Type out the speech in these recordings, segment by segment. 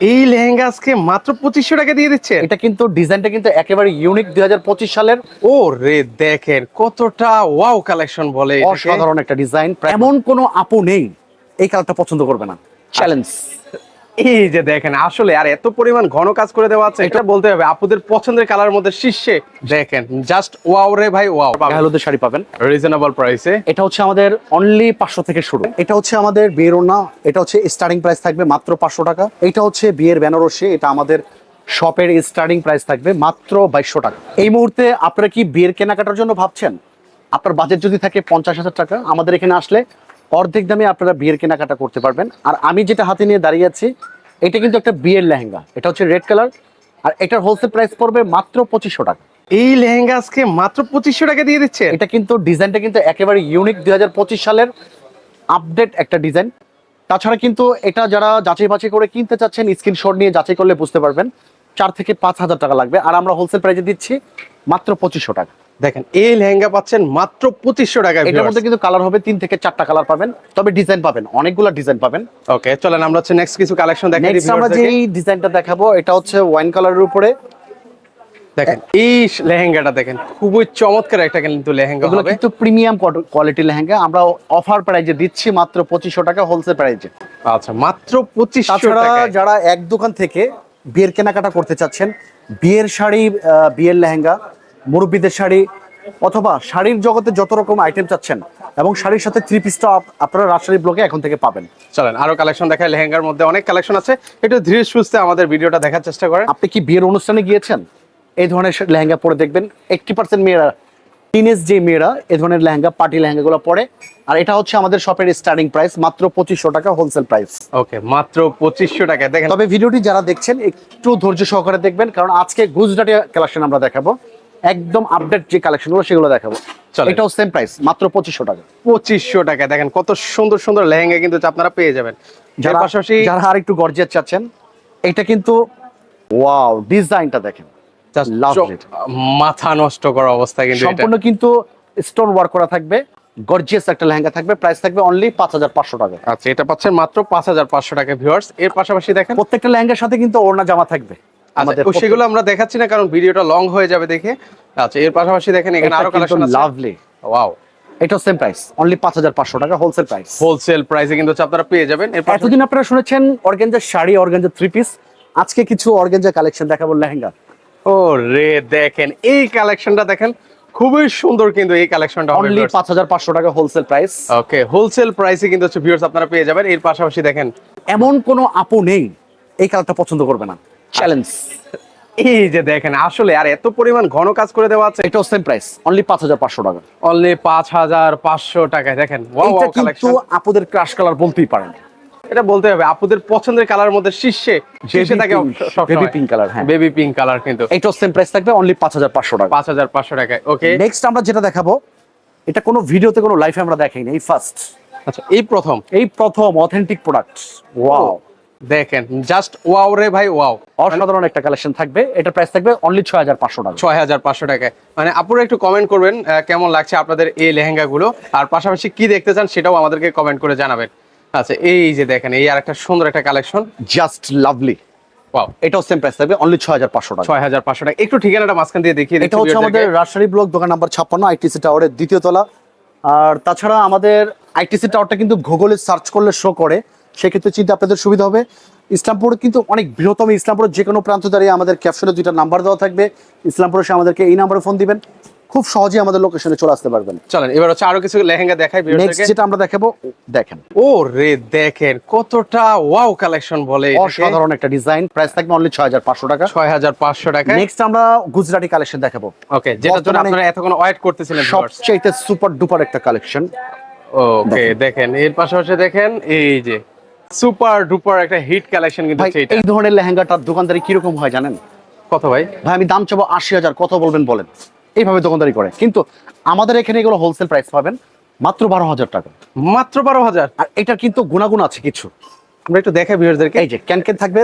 এই লেহেঙ্গা আজকে মাত্র পঁচিশশো টাকা দিয়ে দিচ্ছে? এটা কিন্তু ডিজাইনটা কিন্তু একেবারে ইউনিক দুই হাজার পঁচিশ সালের। ও রে দেখেন কতটা ওয়াও কালেকশন বলে। অসাধারণ একটা ডিজাইন এমন কোনো আপু নেই এই কালারটা পছন্দ করবে না। চ্যালেঞ্জ এই যে দেখেন আসলে আর এত পরিমাণ ঘন কাজ করে দেওয়া আছে এটা বলতে হবে আপুদের পছন্দের কালার মধ্যে শীর্ষে। দেখেন জাস্ট ওয়াও রে ভাই ওয়াও হলুদের শাড়ি পাবেন। রিজনেবল প্রাইসে এটা হচ্ছে আমাদের অনলি পাঁচশো থেকে শুরু। এটা হচ্ছে আমাদের বিয়ের ওনা এটা হচ্ছে স্টার্টিং প্রাইস থাকবে মাত্র পাঁচশো টাকা। এটা হচ্ছে বিয়ের বেনারসি এটা আমাদের শপের স্টার্টিং প্রাইস থাকবে মাত্র বাইশশো টাকা। এই মুহূর্তে আপনারা কি বিয়ের কেনাকাটার জন্য ভাবছেন? আপনার বাজেট যদি থাকে পঞ্চাশ হাজার টাকা আমাদের এখানে আসলে অর্ধেক দামে আপনারা বিয়ের কেনাকাটা করতে পারবেন। আর আমি যেটা হাতে নিয়ে দাঁড়িয়ে আছি এটা কিন্তু একটা বিয়ের লেহেঙ্গা। এটা হচ্ছে রেড কালার আর এটার হোলসেল প্রাইস পড়বে মাত্র পঁচিশশো টাকা। এই লেহেঙ্গা আজকে মাত্র পঁচিশশো টাকা দিয়ে দিচ্ছে? এটা কিন্তু ডিজাইনটা কিন্তু একেবারে ইউনিক দুই হাজার পঁচিশ সালের আপডেট একটা ডিজাইন তাছাড়া কিন্তু এটা যারা যাচাই বাছাই করে কিনতে চাচ্ছেন স্ক্রিনশট নিয়ে যাচাই করলে বুঝতে পারবেন। চার থেকে পাঁচ হাজার টাকা লাগবে আর আমরা হোলসেল প্রাইসে দিচ্ছি মাত্র পঁচিশশো টাকা। দেখেন এই লেহেঙ্গা পাচ্ছেন মাত্র পঁচিশশো টাকা এটার মধ্যে কিন্তু কালার হবে তিন থেকে চারটা কালার পাবেন তবে ডিজাইন পাবেন অনেকগুলো ডিজাইন পাবেন। ওকে চলেন আমরা হচ্ছে নেক্সট কিছু কালেকশন দেখাই আমরা যে ডিজাইনটা দেখাবো এটা হচ্ছে ওয়াইন কালারের উপরে। দেখেন এই লেহেঙ্গাটা দেখেন খুবই চমৎকার একটা কিন্তু লেহেঙ্গা এগুলো কিন্তু প্রিমিয়াম কোয়ালিটির লেহেঙ্গা আমরা অফার প্রাইজে দিচ্ছি মাত্র পঁচিশশো টাকা হোলসেল প্রাইজে আচ্ছা মাত্র পঁচিশশো তাছাড়া টাকা যারা এক দোকান থেকে বিয়ের কেনাকাটা করতে চাচ্ছেন বিয়ের শাড়ি বিয়ের লেহেঙ্গা মুরব্বীদের শাড়ি অথবা শাড়ির জগতে যত রকম আইটেম চাচ্ছেন এবং শাড়ির সাথে থ্রি পিসটা আপনারা রাজশাহী ব্লকে এখন থেকে পাবেন। চলেন আরও কালেকশন দেখায় লেহেঙ্গার মধ্যে অনেক কালেকশন আছে। একটু ধীরে সুস্থে আমাদের ভিডিওটা দেখার চেষ্টা করেন। আপনি কি বিয়ের অনুষ্ঠানে গিয়েছেন? এই ধরনের লেহেঙ্গা পরে দেখবেন। এইটটি পার্সেন্ট মেয়েরা টিনেজ যে মেয়েরা এই ধরনের লেহেঙ্গা পার্টি লেহেঙ্গাগুলো পরে। আর এটা হচ্ছে আমাদের শপের স্টার্টিং প্রাইস মাত্র পঁচিশশো টাকা হোলসেল প্রাইস ওকে মাত্র পঁচিশশো টাকা। দেখেন। তবে ভিডিওটি যারা দেখছেন একটু ধৈর্য সহকারে দেখবেন কারণ আজকে গুজরাটি কালেকশন আমরা দেখাবো। একদম আপডেট যে কালেকশনগুলো সেগুলো দেখাবো। এটাও সেম প্রাইস মাত্র পঁচিশশো টাকা। পঁচিশশো টাকা। দেখেন কত সুন্দর সুন্দর লেহেঙ্গা কিন্তু আপনারা পেয়ে যাবেন। যার পাশাপাশি যারা আর একটু গর্জিয়াস চাচ্ছেন এটা কিন্তু ওয়াও ডিজাইনটা দেখেন। মাথা নষ্ট করা অবস্থা কিন্তু এটা। সম্পূর্ণ কিন্তু স্টোন ওয়ার্ক করা থাকবে গর্জিয়াস একটা লেহেঙ্গা থাকবে প্রাইস থাকবে অনলি পাঁচ হাজার পাঁচশো টাকা। আচ্ছা এটা পাচ্ছেন মাত্র পাঁচ হাজার পাঁচশো টাকা ভিউয়ার্স এর পাশাপাশি দেখেন প্রত্যেকটা লেহেঙ্গার সাথে কিন্তু ওড়না জামা থাকবে। আমাদের সেগুলো আমরা দেখাচ্ছি না কারণ ভিডিওটা লং হয়ে যাবে দেখে। আচ্ছা এর পাশাপাশি দেখেন এখানে আরও কালেকশন আছে। লাভলি ওয়াও এটাও সেম প্রাইস অনলি পাঁচ হাজার পাঁচশো টাকা হোলসেল প্রাইস হোলসেল প্রাইসে কিন্তু আপনারা পেয়ে যাবেন। এতদিন আপনারা শুনেছেন organza sari organza three piece আজকে কিছু কালেকশন দেখাবো লেহেঙ্গা। ও রে দেখেন এই কালেকশনটা দেখেন খুবই সুন্দর কিন্তু এই কালেকশনটা অনলি পাঁচ হাজার পাঁচশো টাকা হোলসেল প্রাইস ওকে হোলসেল প্রাইসে কিন্তু হচ্ছে ভিউয়ার্স আপনারা পেয়ে যাবেন। এর পাশাপাশি দেখেন এমন কোনো আপু নেই এই কালারটা পছন্দ করবে না। চ্যালেঞ্জ এই যে দেখেন আসলে আর এত পরিমাণ ঘন কাজ করে দেওয়া আছে। এটাও সেম প্রাইস অনলি পাঁচ হাজার পাঁচশো টাকা। অনলি পাঁচ হাজার পাঁচশো টাকায় দেখেন ওয়াও কিন্তু আপুদের ক্রাশ কালার বলতেই পারেন। এটা বলতে হবে আপুদের পছন্দের কালার মধ্যে শীর্ষে শীর্ষে থাকে বেবি পিঙ্ক কালার হ্যাঁ। বেবি পিঙ্ক কালার কিন্তু। এটাও সেম প্রাইস থাকবে অনলি পাঁচ হাজার পাঁচশো টাকা। পাঁচ হাজার পাঁচশো টাকায় ওকে নেক্সট আমরা যেটা দেখাবো এটা কোনো ভিডিওতে কোনো লাইফে আমরা দেখাইনি এই ফার্স্ট আচ্ছা এই প্রথম। এই প্রথম অথেন্টিক প্রোডাক্ট ওয়াও দেখেন জাস্ট ওয়াও রে ভাই ওয়াও অসাধারণ একটা কালেকশন থাকবে। এটা প্রাইস থাকবে অনলি ছয় হাজার পাঁচশো টাকা। ছয় হাজার পাঁচশো টাকায়। মানে আপুরা একটু কমেন্ট করবেন কেমন লাগছে আপনাদের এই লেহেঙ্গা গুলো আর পাশাপাশি কি দেখতে চান সেটাও আমাদেরকে কমেন্ট করে জানাবেন। আচ্ছা এই যে দেখেন এই আর একটা সুন্দর একটা কালেকশন জাস্ট লাভলি ওয়াও এটাও সেম প্রাইস থাকবে অনলি ছয় হাজার পাঁচশো টাকা। ছয় হাজার পাঁচশো টাকা। একটু ঠিকানাটা মাঝখান দিয়ে দেখিয়ে এটা হচ্ছে আমাদের রাজশাহী ব্লক দোকান নাম্বার ছাপ্পান্ন আইটিসি টাওয়ারের দ্বিতীয় তলা। আর তাছাড়া আমাদের আইটিসি টাওয়ারটা কিন্তু গুগলে সার্চ করলে শো করে। সেক্ষেত্রে চিন্তা আপনাদের সুবিধা হবে। ইসলামপুর কিন্তু অনেক বৃহত্তম ইসলামপুরের যে কোনো প্রান্ত দাঁড়িয়ে আমাদের ক্যাপশনে দুইটা নাম্বার দেওয়া থাকবে। ইসলামপুরে এসে আমাদেরকে এই নাম্বারে ফোন দিবেন। খুব সহজে আমাদের লোকেশনে চলে আসতে পারবেন। চলেন এবার হচ্ছে আরও কিছু লেহেঙ্গা দেখাই নেক্সট। যেটা আমরা দেখাবো দেখেন। ও রে দেখেন কতটা ওয়াও কালেকশন বলে অসাধারণ একটা ডিজাইন প্রাইস থাকবে অনলি ছয় হাজার পাঁচশো টাকা। ছয় হাজার পাঁচশো টাকায় নেক্সট আমরা গুজরাটি কালেকশন দেখাবো। ওকে যেটার জন্য আপনারা এতক্ষণ ওয়েট করতেছিলেন। সবচেয়ে সুপার ডুপার একটা কালেকশন ওকে দেখেন এর পাশাপাশি দেখেন এই যে সুপার ডুপার একটা হিট কালেকশন কিন্তু এই ধরনের লেহেঙ্গাটার দোকানদারি কীরকম হয় জানেন? কত ভাই? ভাই আমি দাম চাবো আশি হাজার কত বলবেন বলেন? এইভাবে দোকানদারি করে। কিন্তু আমাদের এখানে এগুলো হোলসেল প্রাইস পাবেন মাত্র বারো হাজার টাকা। মাত্র বারো হাজার? আর এটা কিন্তু গুণাগুণ আছে কিছু। আমরা একটু দেখাই ভিউয়ারদেরকে এই যে ক্যান ক্যান থাকবে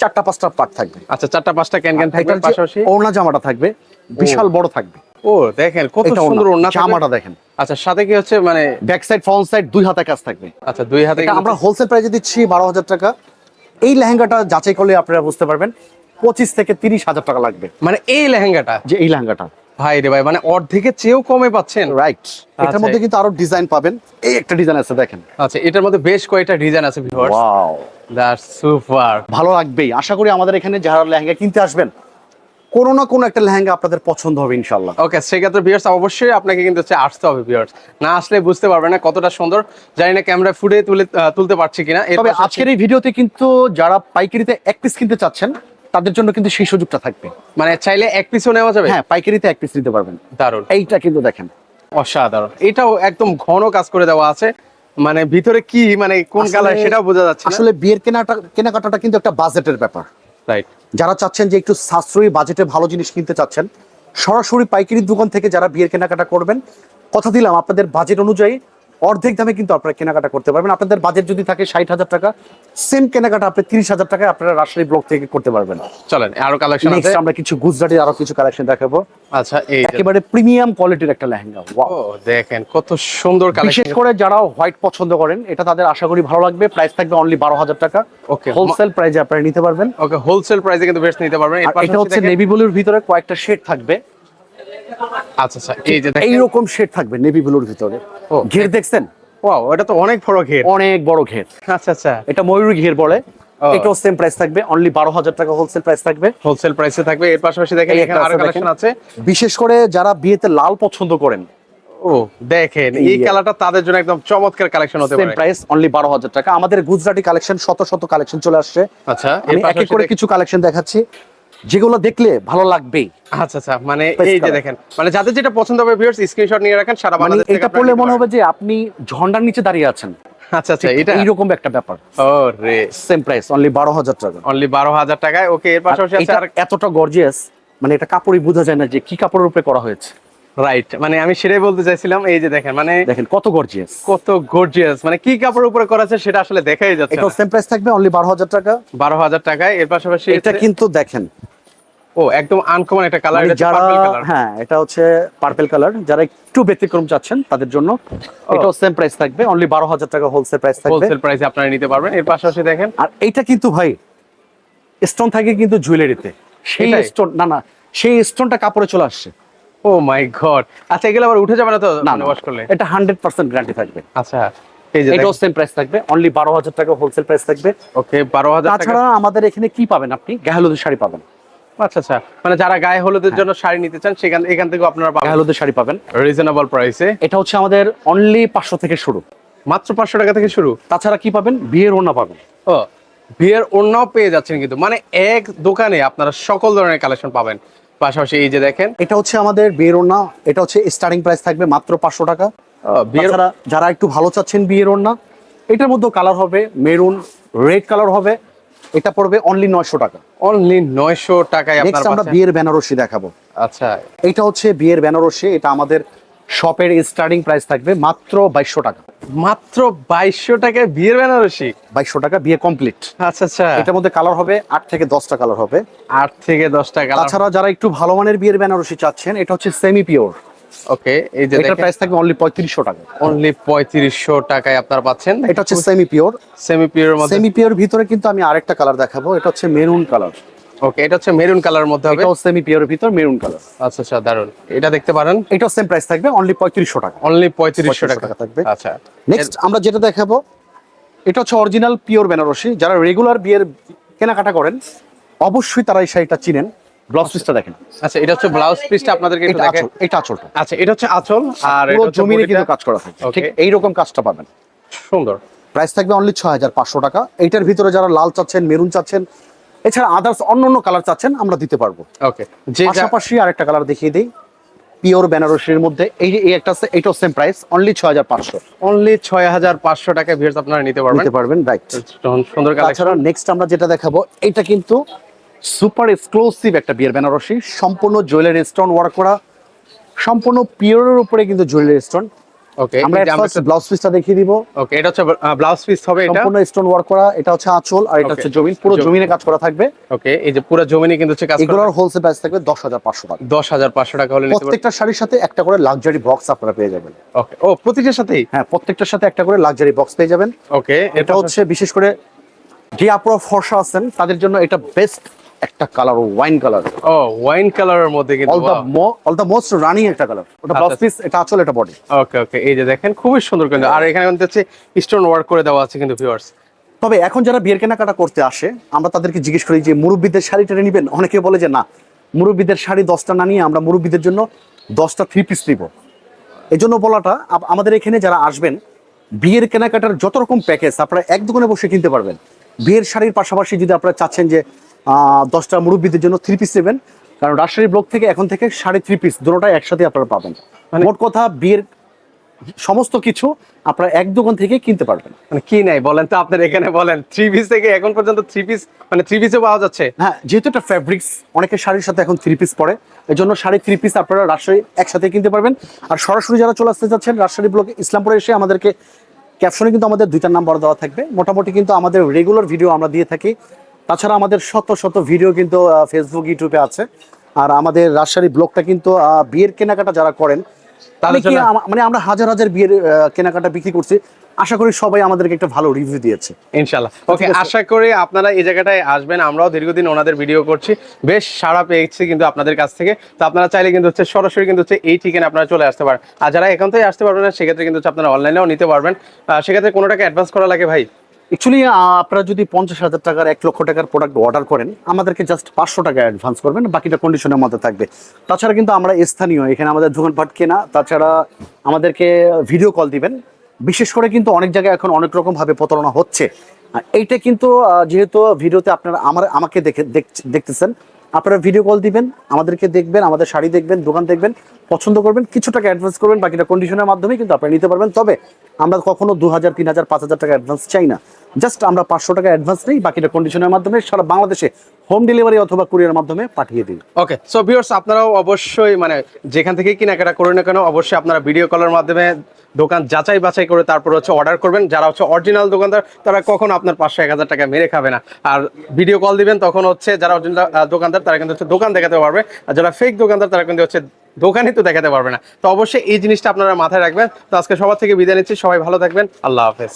চারটা পাঁচটা পার্ট থাকবে। আচ্ছা চারটা পাঁচটা ক্যান ক্যান থাকবে পাশাপাশি। ওড়না জামাটা থাকবে বিশাল বড় থাকবে। ও দেখেন কত সুন্দর ওড়না জামাটা দেখেন। আচ্ছা সাথে কি হচ্ছে মানে ব্যাক সাইড ফ্রন্ট সাইড দুই হাতে কাজ থাকবে। আচ্ছা দুই হাতে আমরা হোলসেল প্রাইসে দিচ্ছি বারো হাজার টাকা। এই লেহেঙ্গাটা যাচাই করলে আপনারা বুঝতে পারবেন পঁচিশ থেকে তিরিশ হাজার টাকা লাগবে। মানে এই লেহেঙ্গাটা? যে এই লেহেঙ্গাটা। ভাই রে ভাই মানে অর্ধেকের চেয়েও কমে পাচ্ছেন? রাইট এটার আচ্ছা। মধ্যে কিন্তু আরও ডিজাইন পাবেন। এই একটা ডিজাইন আছে দেখেন। আচ্ছা এটার মধ্যে বেশ কয়েকটা ডিজাইন আছে ভিউয়ার্স ওয়াও দ্যাটস সুপার ভালো লাগবেই। আশা করি আমাদের এখানে যারা লেহেঙ্গা কিনতে আসবেন কোনো না কোনো একটা লেহেঙ্গা আপনাদের পছন্দ হবে ইনশাল্লাহ ওকে সেক্ষেত্রে ভিউয়ার্স অবশ্যই আপনাকে কিন্তু হচ্ছে আসতে হবে ভিউয়ার্স না আসলে বুঝতে পারবে না কতটা সুন্দর। জানি না ক্যামেরা ফুটে তুলে তুলতে পারছি কিনা। তবে আজকের এই ভিডিওতে কিন্তু যারা পাইকারিতে এক পিস কিনতে চাচ্ছেন তাদের জন্য কিন্তু সেই সুযোগটা থাকবে। মানে চাইলে এক পিসও নেওয়া যাবে? হ্যাঁ পাইকারিতে এক পিস নিতে পারবেন। দারুণ। এইটা কিন্তু দেখেন। অসাধারণ। এটাও একদম ঘন কাজ করে দেওয়া আছে। মানে ভিতরে কি মানে কোন কালার সেটাও বোঝা যাচ্ছে আসলে বিয়ের কেনাটা কেনাকাটাটা কিন্তু একটা বাজেটের ব্যাপার। যারা চাচ্ছেন যে একটু সাশ্রয়ী বাজেটে ভালো জিনিস কিনতে চাচ্ছেন, সরাসরি পাইকারি দোকান থেকে যারা বিয়ের কেনাকাটা করবেন, কথা দিলাম আপনাদের বাজেট অনুযায়ী অর্ধেক দামে কিন্তু আপনারা কেনাকাটা করতে পারবেন। আপনাদের বাজেট যদি থাকে ষাট হাজার টাকা সেম কেনাকাটা আপনি তিরিশ হাজার টাকায় আপনারা রাজশাহী ব্লক থেকে করতে পারবেন। চলেন আরও কালেকশন নেক্সট আমরা কিছু গুজরাটের আরও কিছু কালেকশন দেখাবো। আচ্ছা এই একেবারে প্রিমিয়াম কোয়ালিটির একটা লেহেঙ্গা ও দেখেন কত সুন্দর বিশেষ করে যারা হোয়াইট পছন্দ করেন এটা তাদের আশা করি ভালো লাগবে। প্রাইস থাকবে অনলি বারো হাজার টাকা। Okay. হোলসেল প্রাইসে আপনারা নিতে পারবেন। ওকে হোলসেল প্রাইসে কিন্তু বেস্ট নিতে পারবেন। এটা হচ্ছে দেখেন- নেভি ব্লুর ভিতরে কয়েকটা শেড থাকবে। আচ্ছা আচ্ছা এই যে এইরকম শেড থাকবে নেভি ব্লুর ভিতরে। ঘের দেখছেন? ওয়াও এটা তো অনেক বড় ঘের। অনেক বড় ঘের। আচ্ছা আচ্ছা। এটা ময়ূর ঘের বলে। এটাও সেম প্রাইস থাকবে অনলি বারো হাজার টাকা হোলসেল প্রাইস থাকবে। হোলসেল প্রাইসে থাকবে এর পাশাপাশি দেখেন এখানে আরও কালেকশন আছে। বিশেষ করে যারা বিয়েতে লাল পছন্দ করেন। ও দেখেন এই। কালারটা তাদের জন্য একদম চমৎকার কালেকশন হতে সেম পারে। প্রাইস অনলি বারো হাজার টাকা। আমাদের গুজরাটি কালেকশন শত শত কালেকশন চলে আসছে। আচ্ছা আমি এক করে কিছু কালেকশন দেখাচ্ছি। যেগুলো দেখলে ভালো লাগবেই। আচ্ছা আচ্ছা মানে এই যে দেখেন মানে যাদের যেটা পছন্দ হবে ভিউয়ার্স স্ক্রিনশট নিয়ে রাখেন সারা মানে বাংলাদেশ থেকে এটা পড়লে মনে হবে যে আপনি ঝর্ণার নিচে দাঁড়িয়ে আছেন। আচ্ছা আচ্ছা এটা? এইরকম একটা ব্যাপার। ও রে সেম প্রাইস অনলি বারো হাজার টাকা। অনলি বারো হাজার টাকায় ওকে এর পাশাপাশি আছে আর এতটা গর্জিয়াস মানে এটা কাপড়ই বোঝা যায় না যে কি কাপড়ের উপরে করা হয়েছে। রাইট মানে আমি সেটাই বলতে চাইছিলাম এই যে দেখেন মানে দেখেন কত গর্জিয়াস কত গর্জিয়াস মানে কি কাপড়ের উপরে করা আছে সেটা আসলে দেখাই যাচ্ছে এটাও সেম প্রাইস থাকবে অনলি বারো হাজার টাকা। বারো হাজার টাকায় এর পাশাপাশি এটা কিন্তু দেখেন ও একদম আনকমন একটা কালার মানে এটা যারা পার্পল কালার হ্যাঁ এটা হচ্ছে পার্পল কালার যারা একটু ব্যতিক্রম চাচ্ছেন তাদের জন্য এটাও সেম প্রাইস থাকবে অনলি বারো হাজার টাকা হোলসেল প্রাইস থাকবে। হোলসেল প্রাইসে আপনারা নিতে পারবেন। এর পাশাপাশি দেখেন। আর এইটা কিন্তু ভাই স্টোন থাকে কিন্তু জুয়েলারিতে সেই স্টোন না না সেই স্টোনটা কাপড়ে চলে আসছে। ও মাই গড আচ্ছা এগুলো আবার উঠে যাবে না তো না মানে ওয়াশ করলে? এটা হান্ড্রেড পার্সেন্ট গ্যারান্টি থাকবে। আচ্ছা এই যে এটাও সেম প্রাইস থাকবে অনলি বারো হাজার টাকা হোলসেল প্রাইস থাকবে। ওকে বারো হাজার টাকা। তাছাড়া আমাদের এখানে কি পাবেন আপনি? গাহলুদের শাড়ি পাবেন। আচ্ছা আচ্ছা। মানে যারা গায়ে হলুদের জন্য শাড়ি নিতে চান সেখান এখান থেকে আপনারা পাবেন। গাহলুদের শাড়ি পাবেন। রিজনেবল প্রাইসে এটা হচ্ছে আমাদের অনলি পাঁচশো থেকে শুরু। মাত্র পাঁচশো টাকা থেকে শুরু? তাছাড়া কি পাবেন? বিয়ের ওড়না পাবেন। ও বিয়ের অন্যও পেয়ে যাচ্ছেন কিন্তু। মানে এক দোকানে আপনারা সকল ধরনের কালেকশন পাবেন। পাশাপাশি এই যে দেখেন। এটা হচ্ছে আমাদের বিয়ের ওনা এটা হচ্ছে স্টার্টিং প্রাইস থাকবে মাত্র পাঁচশো টাকা। যারা একটু ভালো চাচ্ছেন বিয়ের ওড়না এটার মধ্যে কালার হবে মেরুন রেড কালার হবে। এটা পড়বে অনলি নয়শো টাকা। অনলি নয়শো টাকায় নেক্সট আমরা বিয়ের বেনারসি দেখাবো। আচ্ছা। এটা হচ্ছে বিয়ের বেনারসি এটা আমাদের শপের স্টার্টিং প্রাইস থাকবে মাত্র বাইশশো টাকা। মাত্র বাইশশো টাকায় বিয়ের বেনারসি? বাইশশো টাকা বিয়ে কমপ্লিট আচ্ছা আচ্ছা। এটার মধ্যে কালার হবে আট থেকে দশটা কালার হবে। আট থেকে দশ টাকা তাছাড়া যারা একটু ভালো মানের বিয়ের বেনারসি চাচ্ছেন এটা হচ্ছে সেমি পিওর ওকে এই যে এটার প্রাইস থাকবে অনলি পঁয়ত্রিশশো টাকা। অনলি পঁয়ত্রিশশো টাকায় আপনারা পাচ্ছেন। এটা হচ্ছে সেমি পিওর সেমি পিওর মধ্যে সেমি পিওর ভিতরে কিন্তু আমি আরেকটা কালার দেখাবো। এটা হচ্ছে মেরুন কালার ওকে এটা হচ্ছে মেরুন কালার মধ্যে হবে। এটাও সেমি পিওর ভিতর মেরুন কালার আচ্ছা আচ্ছা দারুণ এটা দেখতে পারেন। এটাও সেম প্রাইস থাকবে অনলি পঁয়ত্রিশশো টাকা। অনলি পঁয়ত্রিশশো 3500 টাকা টাকা থাকবে। আচ্ছা। নেক্সট আমরা যেটা দেখাবো এটা হচ্ছে অরিজিনাল পিওর বেনারসি যারা রেগুলার বিয়ের কেনাকাটা করেন অবশ্যই তারা এই শাড়িটা চিনেন। ব্লাউজ পিসটা দেখেন। আচ্ছা এটা হচ্ছে ব্লাউজ পিসটা আপনাদেরকে একটু দেখেন এটা আঁচলটা। আচ্ছা এটা হচ্ছে আঁচল আর পুরো জমিনে কিন্তু কাজ করা থাকে. ঠিক এইরকম কাজটা পাবেন। সুন্দর। প্রাইস থাকবে অনলি ছয় হাজার পাঁচশো টাকা। এইটার ভিতরে যারা লাল চাচ্ছেন মেরুন চাচ্ছেন এছাড়া আদার্স অন্য অন্য কালার চাচ্ছেন আমরা দিতে পারব। ওকে যে পাশাপাশি আরেকটা কালার দেখিয়ে দিই। পিওর বেনারসির মধ্যে এই যে এই একটা আছে এটাও সেম প্রাইস অনলি ছয় হাজার পাঁচশো। অনলি ছয় হাজার পাঁচশো টাকায় ভিউয়ার্স আপনারা নিতে পারবেন। নিতে পারবেন রাইট সুন্দর কালেকশন তাছাড়া নেক্সট আমরা যেটা দেখাবো এটা কিন্তু সুপার এক্সক্লুসিভ একটা বিয়ের বেনারসি সম্পূর্ণ জুয়েলারি স্টোন ওয়ার্ক করা সম্পূর্ণ পিওরের উপরে কিন্তু জুয়েলারি স্টোন ওকে আমরা ফার্স্ট ব্লাউজ পিসটা দেখিয়ে দিব। ওকে এটা হচ্ছে ব্লাউজ পিস হবে এটা? সম্পূর্ণ স্টোন ওয়ার্ক করা এটা হচ্ছে আঁচল আর এটা হচ্ছে জমিন পুরো জমিন। কাজ করা থাকবে। ওকে এই যে পুরো জমিনে কিন্তু হচ্ছে কাজ এগুলোর হোলসেল প্রাইস থাকবে দশ হাজার পাঁচশো টাকা। দশ হাজার পাঁচশো টাকা হলে নিতে প্রত্যেকটা শাড়ির সাথে একটা করে লাক্সারি বক্স আপনারা পেয়ে যাবেন। ওকে ও প্রতিটার সাথেই? হ্যাঁ প্রত্যেকটার সাথে একটা করে লাক্সারি বক্স পেয়ে যাবেন। ওকে এটা হচ্ছে বিশেষ করে যে আপনারা ফর্সা আছেন তাদের জন্য এটা বেস্ট একটা কালার ওয়াইন কালার ও ওয়াইন কালারের মধ্যে কিন্তু all the all the most running একটা কালার ওটা ব্লাউজ আচ্ছা। পিস এটা আসলে এটা বডি ওকে ওকে এই যে দেখেন খুবই সুন্দর কিন্তু। আর এখানে কিন্তু হচ্ছে স্টোন ওয়ার্ক করে দেওয়া আছে কিন্তু ভিউয়ার্স তবে এখন যারা বিয়ের কেনাকাটা করতে আসে আমরা তাদেরকে জিজ্ঞেস করি যে মুরব্বীদের শাড়ি টেনে নেবেন? অনেকে বলে যে না মুরব্বীদের শাড়ি দশটা না নিয়ে আমরা মুরব্বীদের জন্য দশটা থ্রি পিস নিব। এই জন্য বলাটা আমাদের এখানে যারা আসবেন বিয়ের কেনাকাটার যত রকম প্যাকেজ আপনারা এক দোকানে বসে কিনতে পারবেন। বিয়ের শাড়ির পাশাপাশি যদি আপনারা চাচ্ছেন যে দশটা মুরব্বীদের জন্য থ্রি পিস নেবেন কারণ রাজশাহী ব্লক থেকে এখন থেকে সাড়ে থ্রি পিস দুটোটাই একসাথে আপনারা পাবেন। মানে- মোট কথা বিয়ের সমস্ত কিছু আপনারা এক দোকান থেকে কিনতে পারবেন। মানে কি নাই? বলেন তো আপনার এখানে বলেন। থ্রি পিস থেকে এখন পর্যন্ত থ্রি পিস মানে থ্রি পিসও পাওয়া যাচ্ছে। হ্যাঁ যেহেতু এটা ফ্যাব্রিক্স অনেকের শাড়ির সাথে এখন থ্রি পিস পরে এই জন্য শাড়ি থ্রি পিস আপনারা রাজশাহী একসাথে কিনতে পারবেন। আর সরাসরি যারা চলে আসতে যাচ্ছেন রাজশাহী ব্লকে ইসলামপুরে এসে আমাদেরকে ক্যাপশনে কিন্তু আমাদের দুইটা নাম্বার দেওয়া থাকবে। মোটামুটি কিন্তু আমাদের রেগুলার ভিডিও আমরা দিয়ে থাকি। তাছাড়া আমাদের শত শত ভিডিও কিন্তু ফেসবুক ইউটিউবে আছে। আর আমাদের রাজশাহী ব্লগটা কিন্তু বিয়ের কেনাকাটা যারা করেন অনেকেই মানে আমরা হাজার হাজার বিয়ের কেনাকাটা বিক্রি করছি। আশা করি সবাই আমাদেরকে একটা ভালো রিভিউ দিয়েছে। ইনশাল্লাহ ওকে আশা করি আপনারা এই জায়গাটায় আসবেন। আমরাও দীর্ঘদিন ওনাদের ভিডিও করছি। বেশ সাড়া পেয়েছি কিন্তু আপনাদের কাছ থেকে। তো আপনারা চাইলে কিন্তু হচ্ছে সরাসরি কিন্তু হচ্ছে এই ঠিকানা আপনারা চলে আসতে পারেন। আর যারা এখান থেকে আসতে পারবেন না সেক্ষেত্রে কিন্তু হচ্ছে আপনারা অনলাইনেও নিতে পারবেন। সেক্ষেত্রে কোনো টাকা অ্যাডভান্স করা লাগে ভাই? অ্যাকচুয়ালি আপনারা যদি পঞ্চাশ হাজার টাকার, এক লক্ষ টাকার প্রোডাক্ট অর্ডার করেন, আমাদেরকে জাস্ট পাঁচশো টাকা অ্যাডভান্স করবেন, বাকিটা কন্ডিশনের মধ্যে থাকবে। তাছাড়া কিন্তু আমরা স্থানীয়, এখানে আমাদের দোকানপাট কেনা, তাছাড়া আমাদেরকে ভিডিও কল দিবেন। বিশেষ করে কিন্তু অনেক জায়গায় এখন অনেক রকমভাবে প্রতারণা হচ্ছে। এইটা কিন্তু যেহেতু ভিডিওতে আপনারা আমার, আমাকে দেখ- দেখতেছেন আপনারা ভিডিও কল দিবেন, আমাদেরকে দেখবেন, আমাদের শাড়ি দেখবেন, দোকান দেখবেন, পছন্দ করবেন কিছু টাকা অ্যাডভান্স করবেন, বাকিটা কন্ডিশনের মাধ্যমে কিন্তু আপনারা নিতে পারবেন। তবে আমরা কখনো দু হাজার তিন হাজার পাঁচ হাজার টাকা অ্যাডভান্স চাই না। জাস্ট আমরা পাঁচশো টাকা অ্যাডভান্স নেই, বাকিটা কন্ডিশনের মাধ্যমে সারা বাংলাদেশে হোম ডেলিভারি অথবা কুরিয়ার মাধ্যমে পাঠিয়ে দিই ওকে সো ভিউয়ার্স আপনারাও অবশ্যই মানে যেখান থেকে কেনাকাটা করুন না কেন, অবশ্যই আপনারা ভিডিও কলের মাধ্যমে দোকান যাচাই বাছাই করে তারপর হচ্ছে অর্ডার করবেন। যারা হচ্ছে অরিজিনাল দোকানদার, তারা কখনো আপনার পাঁচশো, এক হাজার টাকা মেরে খাবে না। আর ভিডিও কল দিবেন, তখন হচ্ছে যারা অরিজিনাল দোকানদার, তারা কিন্তু হচ্ছে দোকান দেখাতে পারবে। আর যারা ফেক দোকানদার, তারা কিন্তু হচ্ছে দোকানই তো দেখাতে পারবে না। তো অবশ্যই এই জিনিসটা আপনারা মাথায় রাখবেন। তো আজকে সবার থেকে বিদায় নিচ্ছি। সবাই ভালো থাকবেন। আল্লাহ হাফেজ।